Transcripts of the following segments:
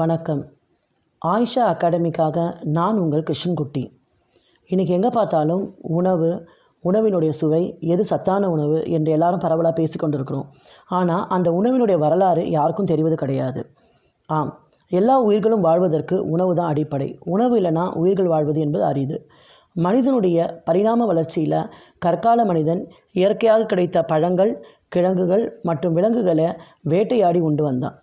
வணக்கம். ஆயிஷா அகாடமிக்காக நான் உங்கள் கிருஷ்ணன்குட்டி. இன்றைக்கி எங்கே பார்த்தாலும் உணவு உணவினுடைய சுவை எது சத்தான உணவு என்று எல்லாரும் பரவலாக பேசிக்கொண்டு இருக்கிறோம் ஆனால் அந்த உணவினுடைய வரலாறு யாருக்கும் தெரிவது கிடையாது. ஆம் எல்லா உயிர்களும் வாழ்வதற்கு உணவு தான் அடிப்படை. உணவு இல்லைனா உயிர்கள் வாழ்வது என்பது அரிது. மனிதனுடைய பரிணாம வளர்ச்சியில் கற்கால மனிதன் இயற்கையாக கிடைத்த பழங்கள் கிழங்குகள் மற்றும் விலங்குகளை வேட்டையாடி உண்டு வந்தான்.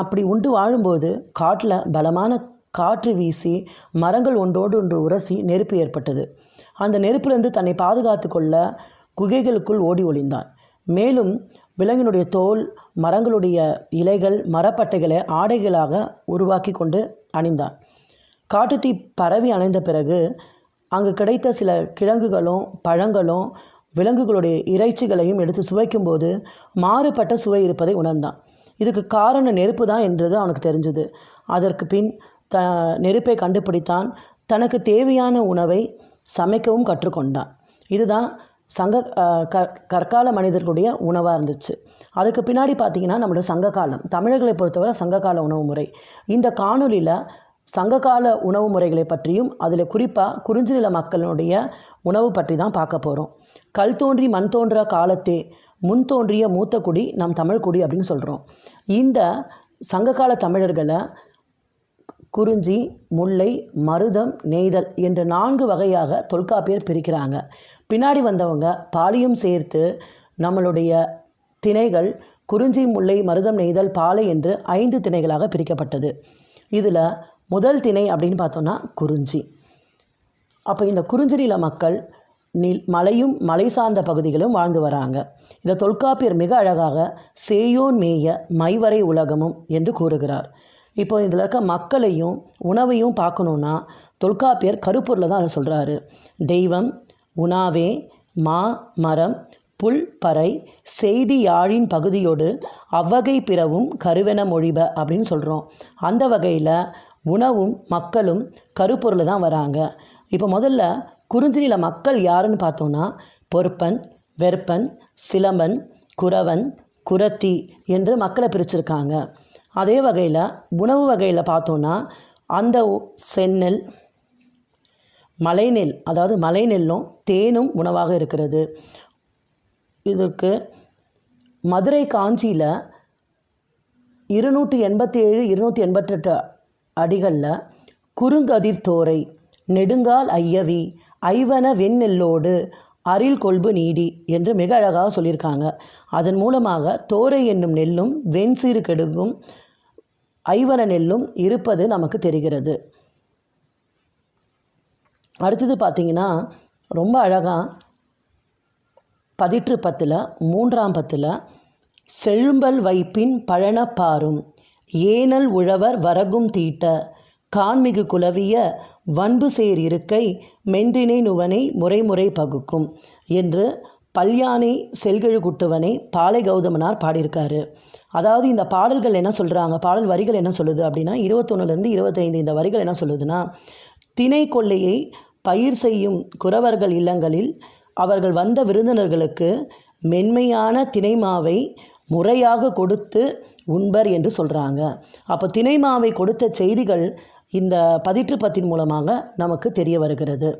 அப்படி உண்டு வாழும்போது காட்டில் பலமான காற்று வீசி மரங்கள் ஒன்றோடு ஒன்று உரசி நெருப்பு ஏற்பட்டது. அந்த நெருப்பிலிருந்து தன்னை பாதுகாத்து கொள்ள குகைகளுக்குள் ஓடி ஒளிந்தான். மேலும் விலங்கினுடைய தோல் மரங்களுடைய இலைகள் மரப்பட்டைகளை ஆடைகளாக உருவாக்கி கொண்டு அணிந்தான். காட்டுத்தீ பரவி அணைந்த பிறகு அங்கு கிடைத்த சில கிழங்குகளும் பழங்களும் விலங்குகளுடைய இறைச்சிகளையும் எடுத்து சுவைக்கும்போது மாறுபட்ட சுவை இருப்பதை உணர்ந்தான். இதுக்கு காரணம் நெருப்பு தான் என்றது அவனுக்கு தெரிஞ்சது. அதற்கு பின் த நெருப்பை கண்டுபிடித்தான். தனக்கு தேவையான உணவை சமைக்கவும் கற்றுக்கொண்டான். இதுதான் சங்க க கற்கால மனிதர்களுடைய உணவாக இருந்துச்சு. அதுக்கு பின்னாடி பார்த்தீங்கன்னா நம்மளோட சங்ககாலம். தமிழர்களை பொறுத்தவரை சங்ககால உணவு முறை இந்த காணொலியில் சங்ககால உணவு முறைகளை பற்றியும் அதில் குறிப்பாக குறிஞ்சி நில மக்களுடைய உணவு பற்றி தான் பார்க்க போகிறோம் கல் தோன்றி மண் தோன்ற காலத்தே முன் தோன்றிய மூத்த குடி நம் தமிழ் குடி அப்படின்னு சொல்கிறோம் இந்த சங்ககால தமிழர்களை குறிஞ்சி முல்லை மருதம் நெய்தல் என்ற நான்கு வகையாக தொல்காப்பியர் பிரிக்கிறாங்க. பின்னாடி வந்தவங்க பாலியும் சேர்த்து நம்மளுடைய திணைகள் குறிஞ்சி முல்லை மருதம் நெய்தல் பாலை என்று ஐந்து திணைகளாக பிரிக்கப்பட்டது. இதில் முதல் திணை அப்படின்னு பார்த்தோன்னா குறிஞ்சி. அப்போ இந்த குறிஞ்சி நில மக்கள் நில் மலையும் மலை சார்ந்த பகுதிகளும் வாழ்ந்து வராங்க. இந்த தொல்காப்பியர் மிக அழகாக சேயோன் மேய மைவரை உலகமும் என்று கூறுகிறார். இப்போ இதில் இருக்க மக்களையும் உணவையும் பார்க்கணுன்னா தொல்காப்பியர் கருப்பொருளில் தான் அதை சொல்கிறாரு தெய்வம் உணாவே மா மரம் புல் பறை செய்தி யாழின் பகுதியோடு அவ்வகை பிறவும் கருவென மொழிப அப்படின்னு சொல்கிறோம் அந்த வகையில் உணவும் மக்களும் கருப்பொருள் தான் வராங்க. இப்போ முதல்ல குறிஞ்சிநில மக்கள் யாருன்னு பார்த்தோன்னா பொறுப்பன் வெறுப்பன் சிலம்பன் குறவன் குரத்தி என்று மக்களை பிரிச்சிருக்காங்க. அதே வகையில் உணவு வகையில் பார்த்தோன்னா அந்த செந்நெல் மலைநெல் அதாவது மலைநெல்லும் தேனும் உணவாக இருக்கிறது. இதற்கு மதுரை காஞ்சியில் இருநூற்றி எண்பத்தி ஏழு இருநூற்றி எண்பத்தெட்டு அடிகளில் குறுங்கதிர் தோரை நெடுங்கால் ஐயவி ஐவன வெண்ணெல்லோடு அரில் கொள்பு நீடி என்று மிக அழகாக சொல்லியிருக்காங்க. அதன் மூலமாக தோரை என்னும் நெல்லும் வெண்சீறு கெடுகும் ஐவன நெல்லும் இருப்பது நமக்கு தெரிகிறது. அடுத்தது பார்த்தீங்கன்னா ரொம்ப அழகாக பதிற்று பத்தில் மூன்றாம் பத்தில் செழும்பல் வைப்பின் பழனப்பாரும் ஏனல் உழவர் வரகும் தீட்ட கான்மிகு குலவிய வன்பு சேர் இருக்கை மென்றினை நுவனை முறைமுறை பகுக்கும் என்று பல்யானை செல்கழு குட்டுவனை பாலை கௌதமனார் பாடியிருக்காரு. அதாவது இந்த பாடல்கள் என்ன சொல்கிறாங்க பாடல் வரிகள் என்ன சொல்லுது அப்படின்னா இருபத்தொன்னுலேருந்து இருபத்தைந்து இந்த வரிகள் என்ன சொல்லுதுன்னா திணை கொள்ளையை பயிர் செய்யும் குறவர்கள் இல்லங்களில் அவர்கள் வந்த விருந்தினர்களுக்கு மென்மையான திணைமாவை முறையாக கொடுத்து உண்பர் என்று சொல்கிறாங்க அப்போ தினைமாவை கொடுத்த செய்திகள் இந்த பதிற்றுப்பத்தின் மூலமாக நமக்கு தெரிய வருகிறது.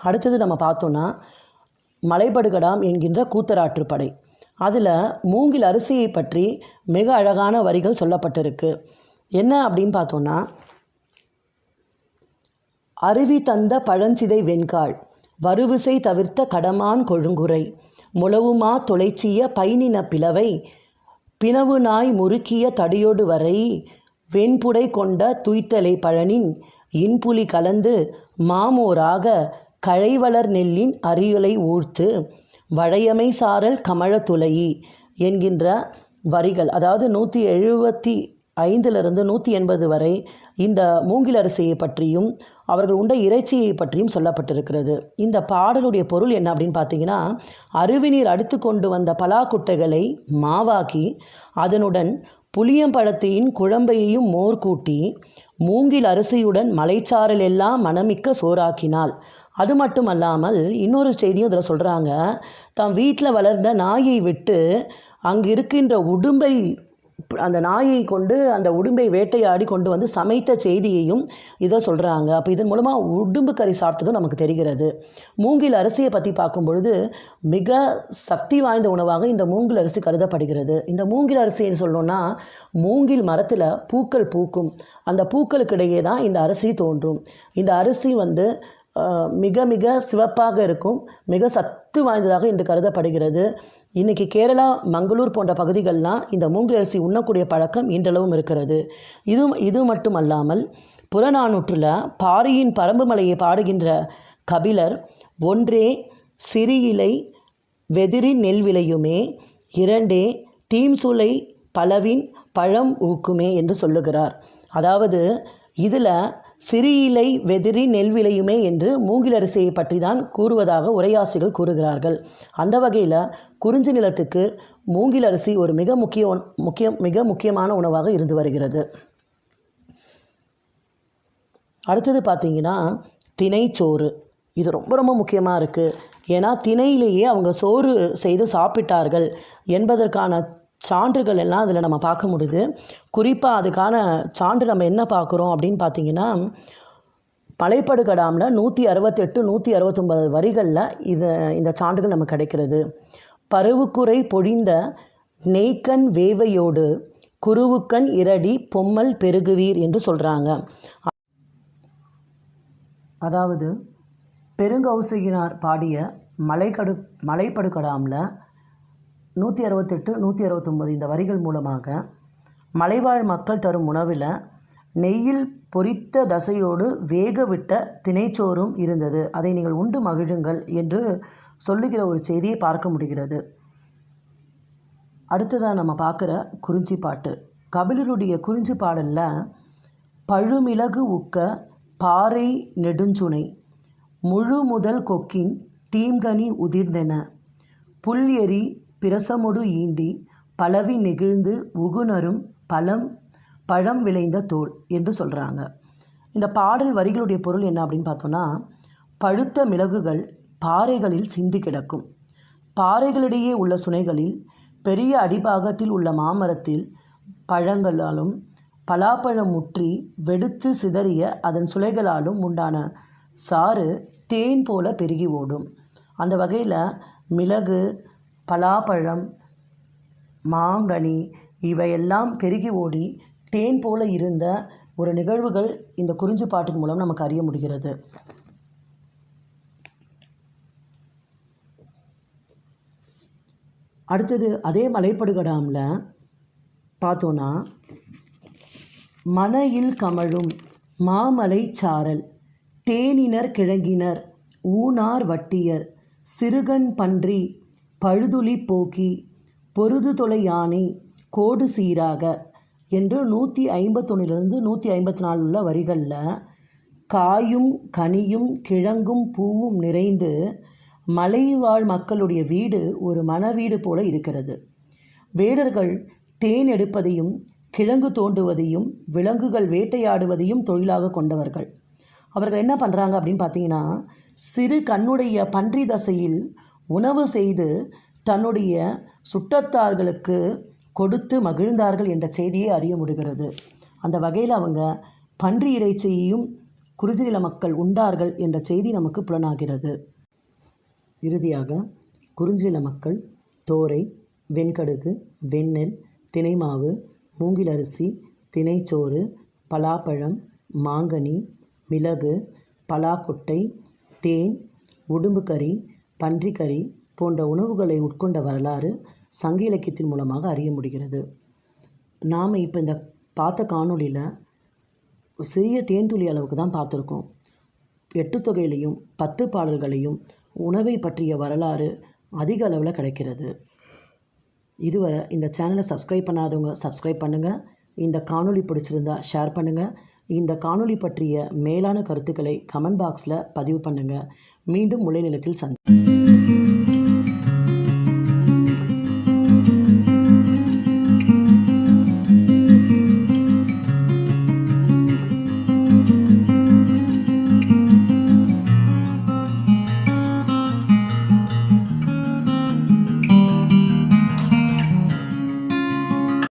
அடுத்தது நம்ம பார்த்தோன்னா மலைபடுகடாம் என்கின்ற கூத்தராற்றுப்படை அதில் மூங்கில் அரிசியை பற்றி மிக அழகான வரிகள் சொல்லப்பட்டிருக்கு. என்ன அப்படின்னு பார்த்தோன்னா அருவி தந்த பழஞ்சிதை வெண்காள் வருவிசை தவிர்த்த கடமான் கொழுங்குறை முழவுமா தொலைச்சிய பைனின பிளவை பிணவு நாய் முறுக்கிய தடியோடு வரை வெண்புடை கொண்ட துய்த்தலை பழனின் இன்புலி கலந்து மாமோராக கழைவளர் நெல்லின் அரியலை ஊழ்த்து வளையமை சாரல் கமழ துளையி என்கின்ற வரிகள் அதாவது நூற்றி எழுபத்தி ஐந்திலிருந்து நூற்றி எண்பது வரை இந்த மூங்கில் அரிசியை பற்றியும் அவர்கள் உண்ட இறைச்சியை பற்றியும் சொல்லப்பட்டிருக்கிறது. இந்த பாடலுடைய பொருள் என்ன அப்படின்னு பார்த்தீங்கன்னா அருவிநீர் அடுத்து கொண்டு வந்த பலாக்குட்டைகளை மாவாக்கி அதனுடன் புளியம்பழத்தையின் குழம்பையையும் மோர் கூட்டி மூங்கில் அரிசியுடன் மலைச்சாரல் எல்லாம் மனமிக்க சோறாக்கினாள். அது மட்டுமல்லாமல் இன்னொரு செய்தியும் இதில் சொல்கிறாங்க தம் வீட்டில் வளர்ந்த நாயை விட்டு அங்கு இருக்கின்ற உடும்பை அந்த நாயை கொண்டு அந்த உடும்பை வேட்டையாடி கொண்டு வந்து சமைத்த செய்தியையும் இதை சொல்கிறாங்க அப்போ இதன் மூலமாக உடும்பு கறி சாப்பிட்டதும் நமக்கு தெரிகிறது. மூங்கில் அரிசியை பற்றி பார்க்கும் பொழுது மிக சக்தி வாய்ந்த உணவாக இந்த மூங்கில் அரிசி கருதப்படுகிறது. இந்த மூங்கில் அரிசின்னு சொல்லணும்னா மூங்கில் மரத்தில் பூக்கள் பூக்கும். அந்த பூக்களுக்கிடையே தான் இந்த அரிசி தோன்றும். இந்த அரிசி வந்து மிக மிக சிவப்பாக இருக்கும். மிக சத்து வாய்ந்ததாக இன்று கருதப்படுகிறது. இன்றைக்கி கேரளா மங்களூர் போன்ற பகுதிகள்லாம் இந்த மூங்கில் அரிசி உண்ணக்கூடிய பழக்கம் இன்றளவும் இருக்கிறது. இது இது மட்டுமல்லாமல் புறநானூற்றில் பாரியின் பரம்பு மலையை பாடுகின்ற கபிலர் ஒன்றே சிறியிலை வெதிரி நெல் விளையுமே இரண்டே தீம்சுலை பலவின் பழம் ஊக்குமே என்று சொல்லுகிறார். அதாவது இதில் சிறியிலை வெதிரி நெல் விளையுமே என்று மூங்கில் அரிசியை பற்றி தான் கூறுவதாக உரையாசிகள் கூறுகிறார்கள். அந்த வகையில் குறிஞ்சி நிலத்துக்கு மூங்கில் அரிசி ஒரு மிக முக்கிய முக்கிய மிக முக்கியமான உணவாக இருந்து வருகிறது. அடுத்தது பார்த்தீங்கன்னா தினைச்சோறு. இது ரொம்ப ரொம்ப முக்கியமாக இருக்குது ஏன்னா திணையிலேயே அவங்க சோறு செய்து சாப்பிட்டார்கள் என்பதற்கான சான்றுகள் எல்லாம் அதில் நம்ம பார்க்க முடியுது. குறிப்பாக அதுக்கான சான்று நம்ம என்ன பார்க்குறோம் அப்படின்னு பார்த்தீங்கன்னா மலைப்படுகடாமில் நூற்றி அறுபத்தெட்டு நூற்றி அறுபத்தொம்பது வரிகளில் இது இந்த சான்றுகள் நமக்கு கிடைக்கிறது. பருவுக்குறை பொழிந்த நெய்க்கண் வேவையோடு குருவுக்கண் இரடி பொம்மல் பெருகுவீர் என்று சொல்கிறாங்க அதாவது பெருங்கௌசிகினார் பாடிய மலைக்கடு மலைப்படுகடாமில் நூற்றி அறுபத்தெட்டு நூற்றி அறுபத்தொம்பது இந்த வரிகள் மூலமாக மலைவாழ் மக்கள் தரும் உணவில் நெய்யில் பொரித்த தசையோடு வேக விட்ட தினைச்சோறும் இருந்தது. அதை நீங்கள் உண்டு மகிழுங்கள் என்று சொல்லுகிற ஒரு செய்தியை பார்க்க முடிகிறது. அடுத்ததாக நம்ம பார்க்குற குறிஞ்சி பாட்டு. கபிலருடைய குறிஞ்சி பாடலில் பழுமிளகு உக்க பாறை நெடுஞ்சுனை முழு முதல் கொக்கின் தீம்கனி உதிர்ந்தென புல் எரி பிரசமொடு ஈண்டி பலவி நெகிழ்ந்து உகுணரும் பழம் பழம் விளைந்த தோல் என்று சொல்கிறாங்க இந்த பாடல் வரிகளுடைய பொருள் என்ன அப்படின்னு பார்த்தோன்னா பழுத்த மிளகுகள் பாறைகளில் சிந்தி கிடக்கும். பாறைகளிடையே உள்ள சுனைகளில் பெரிய அடிபாகத்தில் உள்ள மாமரத்தில் பழங்களாலும் பலாப்பழம் முற்றி வெடித்து சிதறிய அதன் சுளைகளாலும் உண்டான சாறு தேன் போல பெருகி ஓடும். அந்த வகையில் மிளகு பலாப்பழம் மாங்கனி இவையெல்லாம் பெருகி ஓடி தேன் போல இருந்த ஒரு நிகழ்வுகள் இந்த குறிஞ்சி பாட்டின் மூலம் நமக்கு அறிய முடிகிறது. அடுத்தது அதே மலைப்படுகடாமில் பார்த்தோன்னா மனையில் கமழும் மாமலை சாரல் தேனினர் கிழங்கினர் ஊனார் வட்டியர் சிறுகன் பன்றி பழுதுளி போக்கி பொருது தொலை யானை கோடு சீராக என்று நூற்றி ஐம்பத்தொன்னிலிருந்து நூற்றி ஐம்பத்தி நாலு உள்ள வரிகளில் காயும் கனியும் கிழங்கும் பூவும் நிறைந்து மலைவாழ் மக்களுடைய வீடு ஒரு மணவீடு போல இருக்கிறது. வேடர்கள் தேன் எடுப்பதையும் கிழங்கு தோண்டுவதையும் விலங்குகள் வேட்டையாடுவதையும் தொழிலாக கொண்டவர்கள். அவர்கள் என்ன பண்ணுறாங்க அப்படின்னு பார்த்தீங்கன்னா சிறு கண்ணுடைய பன்றி தசையில் உணவு செய்து தன்னுடைய சுற்றத்தார்களுக்கு கொடுத்து மகிழ்ந்தார்கள் என்ற செய்தியை அறிய முடிகிறது. அந்த வகையில் அவங்க பன்றி இறைச்சியையும் குறிஞ்சி மக்கள் உண்டார்கள் என்ற செய்தி நமக்கு புலனாகிறது. இறுதியாக குறிஞ்சில மக்கள் தோரை வெண்கடுகு வெண்ணெல் தினைமாவு மூங்கில் அரிசி தினைச்சோறு பலாப்பழம் மாங்கனி மிளகு பலாக்கொட்டை தேன் உடும்புக்கறி பன்றிக்கறி போன்ற உணவுகளை உட்கொண்ட வரலாறு சங்க இலக்கியத்தின் மூலமாக அறிய முடிகிறது. நாம் இப்போ இந்த பார்த்த காணொளியில் சிறிய தேன்துளி அளவுக்கு தான் பார்த்துருக்கோம். எட்டு தொகையிலையும் பத்து பாடல்களையும் உணவை பற்றிய வரலாறு அதிக அளவில் கிடைக்கிறது. இதுவரை இந்த சேனலை சப்ஸ்கிரைப் பண்ணாதவங்க சப்ஸ்கிரைப் பண்ணுங்கள் இந்த காணொளி பிடிச்சிருந்தா ஷேர் பண்ணுங்கள் இந்த காணொளி பற்றிய மேலான கருத்துக்களை கமெண்ட் பாக்ஸில் பதிவு பண்ணுங்கள் மீண்டும் முளைநிலத்தில் சந்தி